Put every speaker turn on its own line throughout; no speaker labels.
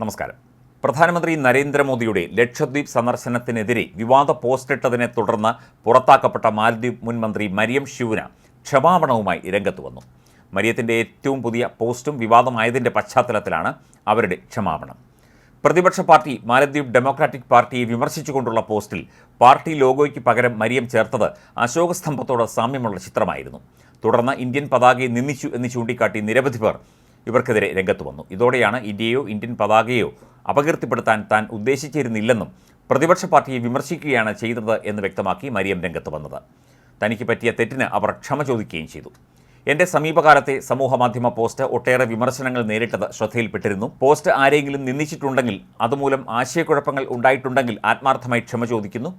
നമസ്കാരം. പ്രധാനമന്ത്രി നരേന്ദ്രമോദിയുടെ ലക്ഷദ്വീപ് സന്ദർശനത്തിനെതിരെ വിവാദ പോസ്റ്റിട്ടതിനെ തുടർന്ന് പുറത്താക്കപ്പെട്ട മാലദ്വീപ് മുൻ മന്ത്രി മരിയം ശിവന ക്ഷമാപണവുമായി രംഗത്ത് വന്നു. മരിയത്തിന്റെ ഏറ്റവും പുതിയ പോസ്റ്റും വിവാദമായതിന്റെ പശ്ചാത്തലത്തിലാണ് അവരുടെ ക്ഷമാപണം. പ്രതിപക്ഷ പാർട്ടി മാലദ്വീപ് ഡെമോക്രാറ്റിക് പാർട്ടിയെ വിമർശിച്ചുകൊണ്ടുള്ള പോസ്റ്റിൽ പാർട്ടി ലോഗോയ്ക്ക് പകരം മരിയം ചേർത്തത് അശോക സ്തംഭത്തോട് സാമ്യമുള്ള ചിത്രമായിരുന്നു. തുടർന്ന് ഇന്ത്യൻ പതാകയെ നിന്ദിച്ചു എന്ന് ചൂണ്ടിക്കാട്ടി നിരവധി പേർ ഇവർക്കെതിരെ രംഗത്ത് വന്നു. ഇതോടെയാണ് ഇന്ത്യയോ ഇന്ത്യൻ പതാകയോ അപകീർത്തിപ്പെടുത്താൻ താൻ ഉദ്ദേശിച്ചിരുന്നില്ലെന്നും പ്രതിപക്ഷ പാർട്ടിയെ വിമർശിക്കുകയാണ് ചെയ്തത് എന്ന് വ്യക്തമാക്കി മരിയം രംഗത്ത് വന്നത്. തനിക്ക് പറ്റിയ തെറ്റിന് അവർ ക്ഷമ ചോദിക്കുകയും ചെയ്തു. എന്റെ സമീപകാലത്തെ സമൂഹമാധ്യമ പോസ്റ്റ് ഒട്ടേറെ വിമർശനങ്ങൾ നേരിട്ടത് ശ്രദ്ധയിൽപ്പെട്ടിരുന്നു. പോസ്റ്റ് ആരെങ്കിലും നിന്ദിച്ചിട്ടുണ്ടെങ്കിൽ അതുമൂലം ആശയക്കുഴപ്പങ്ങൾ ഉണ്ടായിട്ടുണ്ടെങ്കിൽ ആത്മാർത്ഥമായി ക്ഷമ ചോദിക്കുന്നു.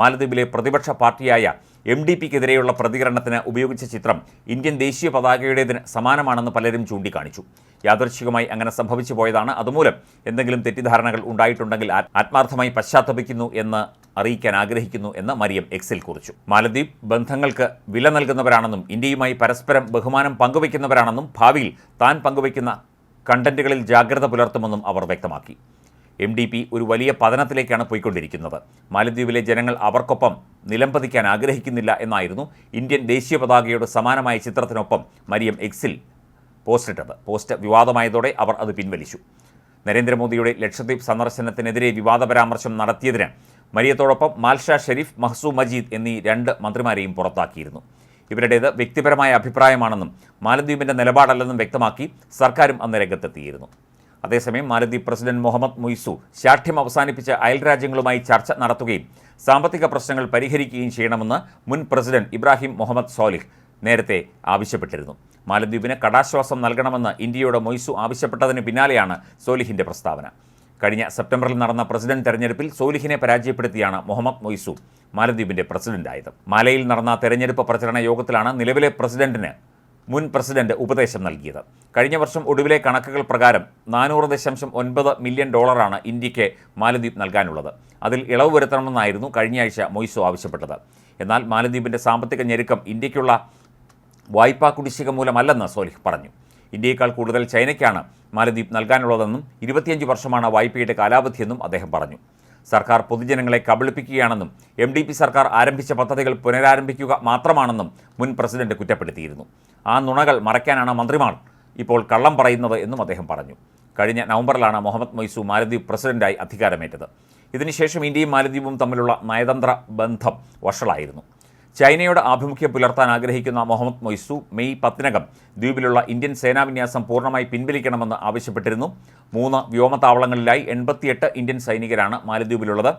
മാലദ്വീപിലെ പ്രതിപക്ഷ പാർട്ടിയായ എം ഡി പിക്കെതിരെയുള്ള പ്രതികരണത്തിന് ഉപയോഗിച്ച ചിത്രം ഇന്ത്യൻ ദേശീയ പതാകയുടേതിന് സമാനമാണെന്ന് പലരും ചൂണ്ടിക്കാണിച്ചു. യാദർശികമായി അങ്ങനെ സംഭവിച്ചു പോയതാണ് അതുമൂലം എന്തെങ്കിലും തെറ്റിദ്ധാരണകൾ ഉണ്ടായിട്ടുണ്ടെങ്കിൽ ആത്മാർത്ഥമായി പശ്ചാത്തപിക്കുന്നു എന്ന് അറിയിക്കാൻ ആഗ്രഹിക്കുന്നു എന്ന് മരിയം എക്സിൽ കുറിച്ചു. മാലദ്വീപ് ബന്ധങ്ങൾക്ക് വില നൽകുന്നവരാണെന്നും ഇന്ത്യയുമായി പരസ്പരം ബഹുമാനം പങ്കുവയ്ക്കുന്നവരാണെന്നും ഭാവിയിൽ താൻ പങ്കുവയ്ക്കുന്ന കണ്ടന്റുകളിൽ ജാഗ്രത പുലർത്തുമെന്നും അവർ വ്യക്തമാക്കി. എം ഡി പി ഒരു വലിയ പതനത്തിലേക്കാണ് പോയിക്കൊണ്ടിരിക്കുന്നത്. മാലദ്വീപിലെ ജനങ്ങൾ അവർക്കൊപ്പം നിലംപതിക്കാൻ ആഗ്രഹിക്കുന്നില്ല എന്നായിരുന്നു ഇന്ത്യൻ ദേശീയ പതാകയുടെ സമാനമായ ചിത്രത്തിനൊപ്പം മരിയം എക്സിൽ പോസ്റ്റിട്ടത്. പോസ്റ്റ് വിവാദമായതോടെ അവർ അത് പിൻവലിച്ചു. നരേന്ദ്രമോദിയുടെ ലക്ഷദ്വീപ് സന്ദർശനത്തിനെതിരെ വിവാദ പരാമർശം നടത്തിയതിന് മരിയത്തോടൊപ്പം മാൽഷാ ഷെരീഫ് മഹ്സൂ മജീദ് എന്നീ രണ്ട് മന്ത്രിമാരെയും പുറത്താക്കിയിരുന്നു. ഇവരുടേത് വ്യക്തിപരമായ അഭിപ്രായമാണെന്നും മാലദ്വീപിന്റെ നിലപാടല്ലെന്നും വ്യക്തമാക്കി സർക്കാരും അന്ന് രംഗത്തെത്തിയിരുന്നു. അതേസമയം മാലദ്വീപ് പ്രസിഡന്റ് മുഹമ്മദ് മുയ്സു ശാഠ്യം അവസാനിപ്പിച്ച് അയൽരാജ്യങ്ങളുമായി ചർച്ച നടത്തുകയും സാമ്പത്തിക പ്രശ്നങ്ങൾ പരിഹരിക്കുകയും ചെയ്യണമെന്ന് മുൻ പ്രസിഡന്റ് ഇബ്രാഹിം മുഹമ്മദ് സോലിഹ് നേരത്തെ ആവശ്യപ്പെട്ടിരുന്നു. മാലദ്വീപിന് കടാശ്വാസം നൽകണമെന്ന് ഇന്ത്യയോട് മൊയ്സു ആവശ്യപ്പെട്ടതിന് പിന്നാലെയാണ് സോലിഹിന്റെ പ്രസ്താവന. കഴിഞ്ഞ സെപ്റ്റംബറിൽ നടന്ന പ്രസിഡന്റ് തെരഞ്ഞെടുപ്പിൽ സോലിഹിനെ പരാജയപ്പെടുത്തിയാണ് മുഹമ്മദ് മൊയ്സു മാലദ്വീപിന്റെ പ്രസിഡന്റായത്. മാലയിൽ നടന്ന തെരഞ്ഞെടുപ്പ് പ്രചരണ യോഗത്തിലാണ് നിലവിലെ പ്രസിഡന്റിന് മുൻ പ്രസിഡന്റ് ഉപദേശം നൽകിയത്. കഴിഞ്ഞ വർഷം ഒടുവിലെ കണക്കുകൾ പ്രകാരം നാനൂറ് ദശാംശം ഒൻപത് മില്യൺ ഡോളറാണ് ഇന്ത്യയ്ക്ക് മാലദ്വീപ് നൽകാനുള്ളത്. അതിൽ ഇളവ് വരുത്തണമെന്നായിരുന്നു കഴിഞ്ഞയാഴ്ച മൊയ്സോ ആവശ്യപ്പെട്ടത്. എന്നാൽ മാലദ്വീപിന്റെ സാമ്പത്തിക ഞെരുക്കം ഇന്ത്യക്കുള്ള വായ്പാ കുടിശ്ശിക മൂലമല്ലെന്ന് സോലിഹ് പറഞ്ഞു. ഇന്ത്യയേക്കാൾ കൂടുതൽ ചൈനയ്ക്കാണ് മാലദ്വീപ് നൽകാനുള്ളതെന്നും ഇരുപത്തിയഞ്ച് വർഷമാണ് വായ്പയുടെ കാലാവധിയെന്നും അദ്ദേഹം പറഞ്ഞു. സർക്കാർ പൊതുജനങ്ങളെ കബളിപ്പിക്കുകയാണെന്നും എം ഡി പി സർക്കാർ ആരംഭിച്ച പദ്ധതികൾ പുനരാരംഭിക്കുക മാത്രമാണെന്നും മുൻ പ്രസിഡന്റ് കുറ്റപ്പെടുത്തിയിരുന്നു. ആ നുണകൾ മറയ്ക്കാനാണ് മന്ത്രിമാർ ഇപ്പോൾ കള്ളം പറയുന്നത് എന്നും അദ്ദേഹം പറഞ്ഞു. കഴിഞ്ഞ നവംബറിലാണ് മുഹമ്മദ് മൊയ്സു മാലദ്വീപ് പ്രസിഡന്റായി അധികാരമേറ്റത്. ഇതിനുശേഷം ഇന്ത്യയും മാലദ്വീപും തമ്മിലുള്ള നയതന്ത്ര ബന്ധം വഷളായിരുന്നു. ചൈനയോട് ആഭിമുഖ്യം പുലർത്താൻ ആഗ്രഹിക്കുന്ന മുഹമ്മദ് മൊയ്സു മെയ് പത്തിനകം ദ്വീപിലുള്ള ഇന്ത്യൻ സേനാവിന്യാസം പൂർണമായി പിൻവലിക്കണമെന്ന് ആവശ്യപ്പെട്ടിരുന്നു. മൂന്ന് വ്യോമത്താവളങ്ങളിലായി എൺപത്തിയെട്ട് ഇന്ത്യൻ സൈനികരാണ് മാലദ്വീപിലുള്ളത്.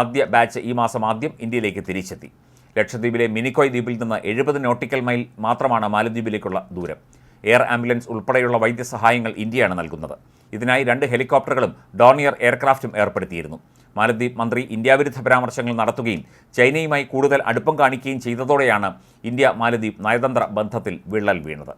ആദ്യ ബാച്ച് ഈ മാസം ആദ്യം ഇന്ത്യയിലേക്ക് തിരിച്ചെത്തി. ലക്ഷദ്വീപിലെ മിനിക്കോയ് ദ്വീപിൽ നിന്ന് എഴുപത് നോട്ടിക്കൽ മൈൽ മാത്രമാണ് മാലദ്വീപിലേക്കുള്ള ദൂരം. എയർ ആംബുലൻസ് ഉൾപ്പെടെയുള്ള വൈദ്യസഹായങ്ങൾ ഇന്ത്യയാണ് നൽകുന്നത്. ഇതിനായി രണ്ട് ഹെലികോപ്റ്ററുകളും ഡോണിയർ എയർക്രാഫ്റ്റും ഏർപ്പെടുത്തിയിരുന്നു. മാലദ്വീപ് മന്ത്രി ഇന്ത്യാവിരുദ്ധ പരാമർശങ്ങൾ നടത്തുകയും ചൈനയുമായി കൂടുതൽ അടുപ്പം കാണിക്കുകയും ചെയ്തതോടെയാണ് ഇന്ത്യ മാലദ്വീപ് നയതന്ത്ര ബന്ധത്തിൽ വിള്ളൽ വീണത്.